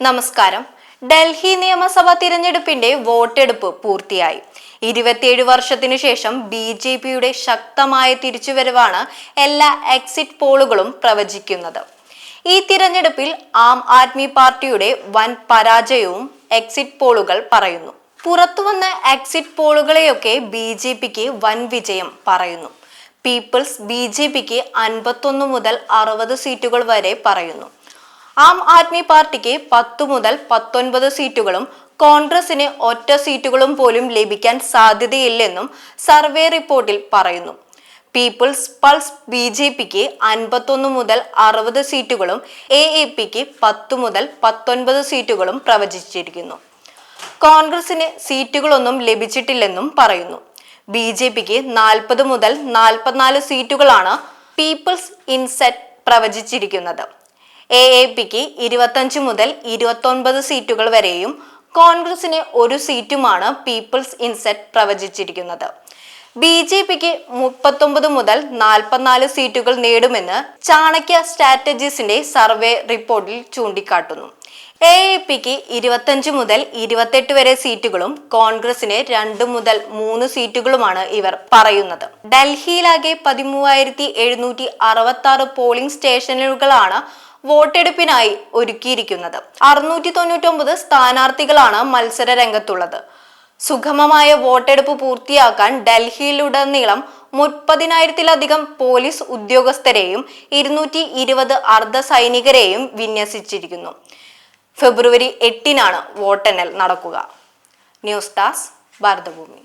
നമസ്കാരം. ഡൽഹി നിയമസഭാ തിരഞ്ഞെടുപ്പിന്റെ വോട്ടെടുപ്പ് പൂർത്തിയായി. ഇരുപത്തിയേഴ് വർഷത്തിനു ശേഷം ബി ജെ പിയുടെ ശക്തമായ തിരിച്ചുവരവാണ് എല്ലാ എക്സിറ്റ് പോളുകളും പ്രവചിക്കുന്നത്. ഈ തിരഞ്ഞെടുപ്പിൽ ആം ആദ്മി പാർട്ടിയുടെ വൻ പരാജയവും എക്സിറ്റ് പോളുകൾ പറയുന്നു. പുറത്തുവന്ന എക്സിറ്റ് പോളുകളെയൊക്കെ ബി ജെ പിക്ക് വൻ വിജയം പറയുന്നു. പീപ്പിൾസ് ബി ജെ പിക്ക് അൻപത്തൊന്ന് മുതൽ അറുപത് സീറ്റുകൾ വരെ പറയുന്നു. ആം ആദ്മി പാർട്ടിക്ക് പത്തു മുതൽ പത്തൊൻപത് സീറ്റുകളും കോൺഗ്രസിന് ഒറ്റ സീറ്റുകളും പോലും ലഭിക്കാൻ സാധ്യതയില്ലെന്നും സർവേ റിപ്പോർട്ടിൽ പറയുന്നു. പീപ്പിൾസ് പൾസ് ബി ജെ പിക്ക് അൻപത്തൊന്ന് മുതൽ അറുപത് സീറ്റുകളും എ എ പിക്ക് പത്ത് മുതൽ പത്തൊൻപത് സീറ്റുകളും പ്രവചിച്ചിരിക്കുന്നു. കോൺഗ്രസിന് സീറ്റുകളൊന്നും ലഭിച്ചിട്ടില്ലെന്നും പറയുന്നു. ബി ജെ പിക്ക് നാൽപ്പത് മുതൽ നാൽപ്പത്തിനാല് സീറ്റുകളാണ് പീപ്പിൾസ് ഇൻസെറ്റ് പ്രവചിച്ചിരിക്കുന്നത്. എ എ പിക്ക് ഇരുപത്തഞ്ച് മുതൽ ഇരുപത്തൊൻപത് സീറ്റുകൾ വരെയും കോൺഗ്രസിന് ഒരു സീറ്റുമാണ് പീപ്പിൾസ് ഇൻസെറ്റ് പ്രവചിച്ചിരിക്കുന്നത്. ബി ജെ പിക്ക് മുപ്പത്തൊമ്പത് മുതൽ നാൽപ്പത്തിനാല് സീറ്റുകൾ നേടുമെന്ന് ചാണക്യ സ്ട്രാറ്റജീസിന്റെ സർവേ റിപ്പോർട്ടിൽ ചൂണ്ടിക്കാട്ടുന്നു. എ എ പിക്ക് ഇരുപത്തഞ്ച് മുതൽ ഇരുപത്തെട്ട് വരെ സീറ്റുകളും കോൺഗ്രസിന് രണ്ട് മുതൽ മൂന്ന് സീറ്റുകളുമാണ് ഇവർ പറയുന്നത്. ഡൽഹിയിലാകെ പതിമൂവായിരത്തി എഴുന്നൂറ്റി അറുപത്തി ആറ് പോളിംഗ് സ്റ്റേഷനുകളാണ് വോട്ടെടുപ്പിനായി ഒരുക്കിയിരിക്കുന്നത്. അറുന്നൂറ്റി തൊണ്ണൂറ്റൊമ്പത് സ്ഥാനാർത്ഥികളാണ് മത്സര രംഗത്തുള്ളത് സുഗമമായ വോട്ടെടുപ്പ് പൂർത്തിയാക്കാൻ ഡൽഹിയിലുടനീളം മുപ്പതിനായിരത്തിലധികം പോലീസ് ഉദ്യോഗസ്ഥരെയും ഇരുന്നൂറ്റി ഇരുപത് അർദ്ധ സൈനികരെയും വിന്യസിച്ചിരിക്കുന്നു. ഫെബ്രുവരി എട്ടിനാണ് വോട്ടെണ്ണൽ നടക്കുക. News desk Bharathabhoomi.